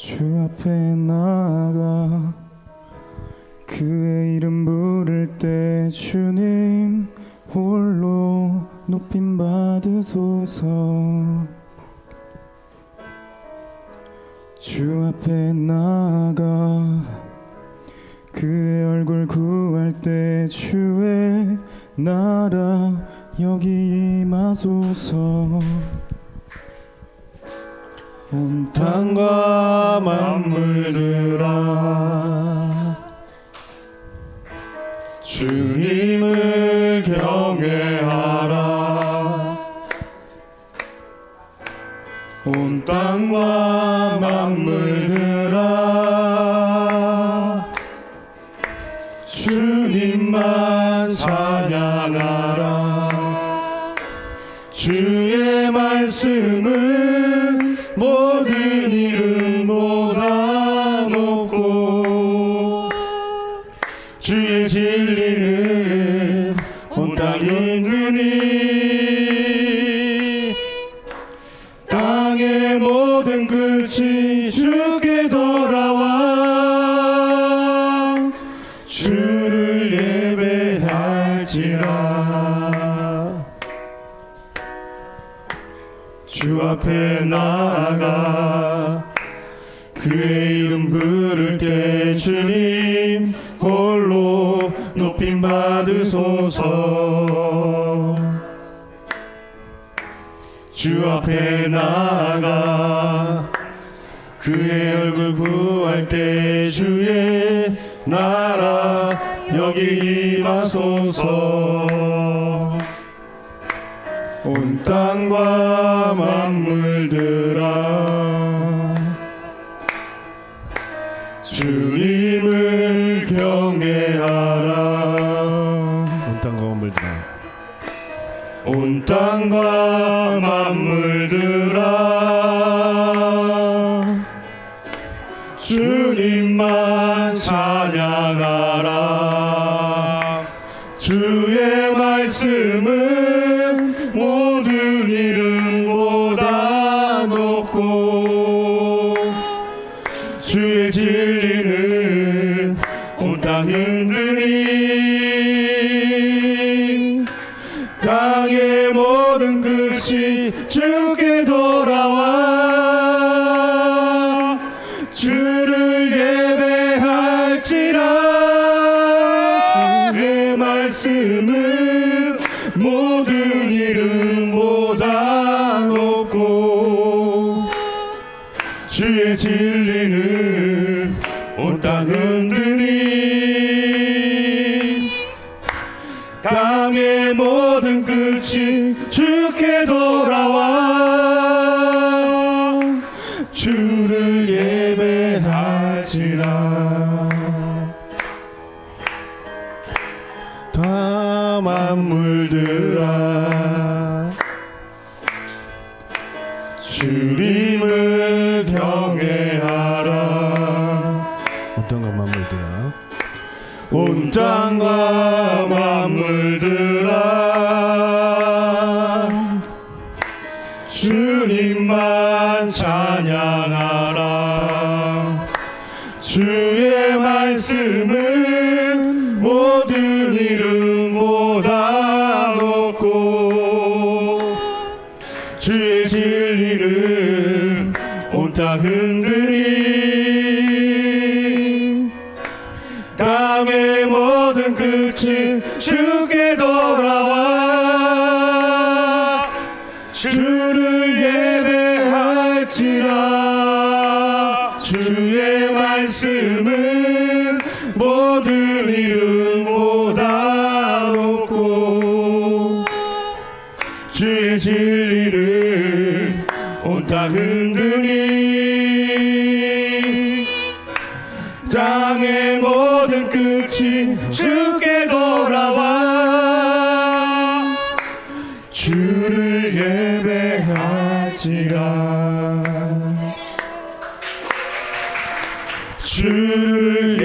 주 앞에 나가 그의 이름 부를 때 주님 홀로 높임 받으소서. 주 앞에 나가 그의 얼굴 구할 때 주의 나라 여기 임하소서 온 땅과 만물들아 주님을 경외하라. 온 땅과 만물들아 주님만 찬양하라. 주의 말씀은 끝이 주께 돌아와. 주를 예배할지라. 주 앞에 나아가 그의 이름 부를 때 주님 홀로 높임 받으소서. 주 앞에 나아가 그의 얼굴 구할 때 주의 나라 여기 임하소서. 온 땅과 만물들아. 주님을 경외하라. 온 땅과 만물들아. 온 땅과 만물들아 주님만 찬양하라. 주의 말씀은 모든 이름보다 높고 주의 진리는 온 땅 흔드니 모든 이름보다 높고 주의 진리는 온땅 흔드니 땅의 모든 끝이 주께 돌아와 주 만물들아. 주님을 경외하라. 온 땅과 만물들아? 온 땅과 만물들아. 주님만 찬양하라. 주의 말씀은 모든 이름 흔드니 땅의 모든 끝이 주께 돌아와 주를 예배할지라. 주의 말씀은 모든 이름 땅 흔드니 땅의 모든 끝이 주께 돌아와 주를 예배할지라. 주를